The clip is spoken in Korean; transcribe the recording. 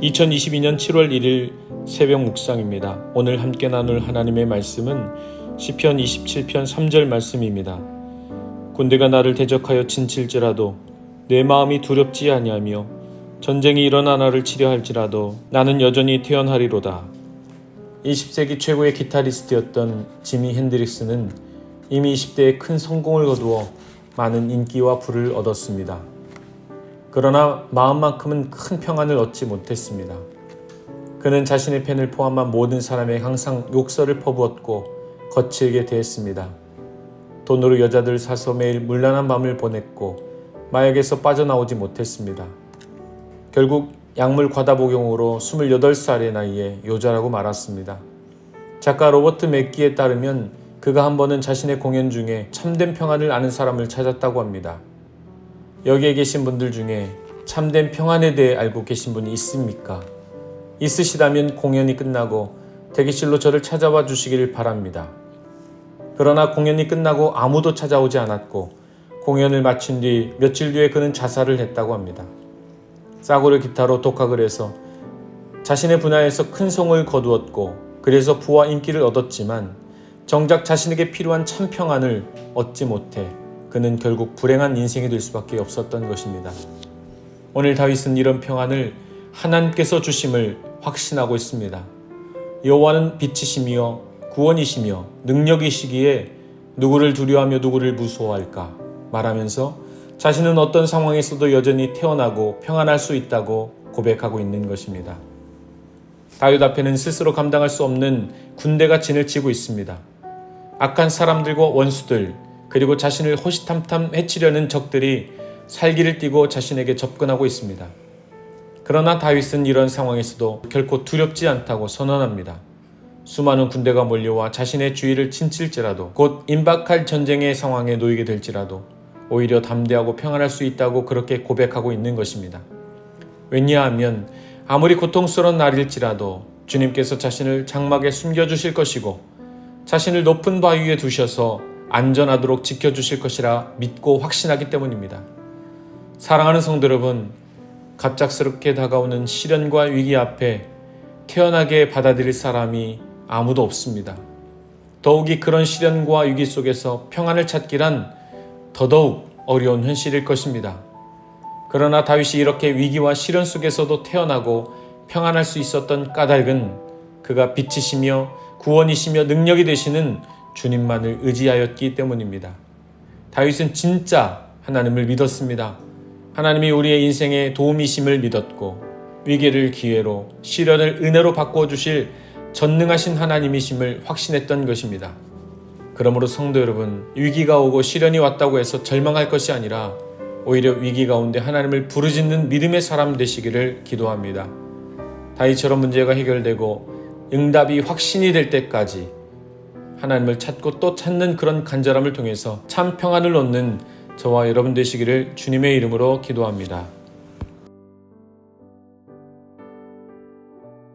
2022년 7월 1일 새벽 묵상입니다. 오늘 함께 나눌 하나님의 말씀은 시편 27편 3절 말씀입니다. 군대가 나를 대적하여 진칠지라도 내 마음이 두렵지 아니하며 전쟁이 일어나 나를 치려 할지라도 나는 여전히 태어나리로다. 20세기 최고의 기타리스트였던 지미 핸드릭스는 이미 20대에 큰 성공을 거두어 많은 인기와 부를 얻었습니다. 그러나 마음만큼은 큰 평안을 얻지 못했습니다. 그는 자신의 팬을 포함한 모든 사람에게 항상 욕설을 퍼부었고 거칠게 대했습니다. 돈으로 여자들 사서 매일 물란한 밤을 보냈고 마약에서 빠져나오지 못했습니다. 결국 약물 과다 복용으로 28살의 나이에 요절하고 말았습니다. 작가 로버트 맥기에 따르면 그가 한 번은 자신의 공연 중에 참된 평안을 아는 사람을 찾았다고 합니다. 여기에 계신 분들 중에 참된 평안에 대해 알고 계신 분이 있습니까? 있으시다면 공연이 끝나고 대기실로 저를 찾아와 주시길 바랍니다. 그러나 공연이 끝나고 아무도 찾아오지 않았고 공연을 마친 뒤 며칠 뒤에 그는 자살을 했다고 합니다. 싸구려 기타로 독학을 해서 자신의 분야에서 큰 성을 거두었고 그래서 부와 인기를 얻었지만 정작 자신에게 필요한 참 평안을 얻지 못해 그는 결국 불행한 인생이 될 수밖에 없었던 것입니다. 오늘 다윗은 이런 평안을 하나님께서 주심을 확신하고 있습니다. 여호와는 빛이시며 구원이시며 능력이시기에 누구를 두려워하며 누구를 무서워할까 말하면서 자신은 어떤 상황에서도 여전히 태어나고 평안할 수 있다고 고백하고 있는 것입니다. 다윗 앞에는 스스로 감당할 수 없는 군대가 진을 치고 있습니다. 악한 사람들과 원수들 그리고 자신을 호시탐탐 해치려는 적들이 살기를 띠고 자신에게 접근하고 있습니다. 그러나 다윗은 이런 상황에서도 결코 두렵지 않다고 선언합니다. 수많은 군대가 몰려와 자신의 주위를 친칠지라도 곧 임박할 전쟁의 상황에 놓이게 될지라도 오히려 담대하고 평안할 수 있다고 그렇게 고백하고 있는 것입니다. 왜냐하면 아무리 고통스러운 날일지라도 주님께서 자신을 장막에 숨겨주실 것이고 자신을 높은 바위 위에 두셔서 안전하도록 지켜주실 것이라 믿고 확신하기 때문입니다. 사랑하는 성도 여러분, 갑작스럽게 다가오는 시련과 위기 앞에 태연하게 받아들일 사람이 아무도 없습니다. 더욱이 그런 시련과 위기 속에서 평안을 찾기란 더더욱 어려운 현실일 것입니다. 그러나 다윗이 이렇게 위기와 시련 속에서도 태어나고 평안할 수 있었던 까닭은 그가 빛이시며 구원이시며 능력이 되시는 주님만을 의지하였기 때문입니다. 다윗은 진짜 하나님을 믿었습니다. 하나님이 우리의 인생에 도움이심을 믿었고 위기를 기회로 시련을 은혜로 바꾸어 주실 전능하신 하나님이심을 확신했던 것입니다. 그러므로 성도 여러분, 위기가 오고 시련이 왔다고 해서 절망할 것이 아니라 오히려 위기 가운데 하나님을 부르짖는 믿음의 사람 되시기를 기도합니다. 다윗처럼 문제가 해결되고 응답이 확신이 될 때까지 하나님을 찾고 또 찾는 그런 간절함을 통해서 참 평안을 얻는 저와 여러분 되시기를 주님의 이름으로 기도합니다.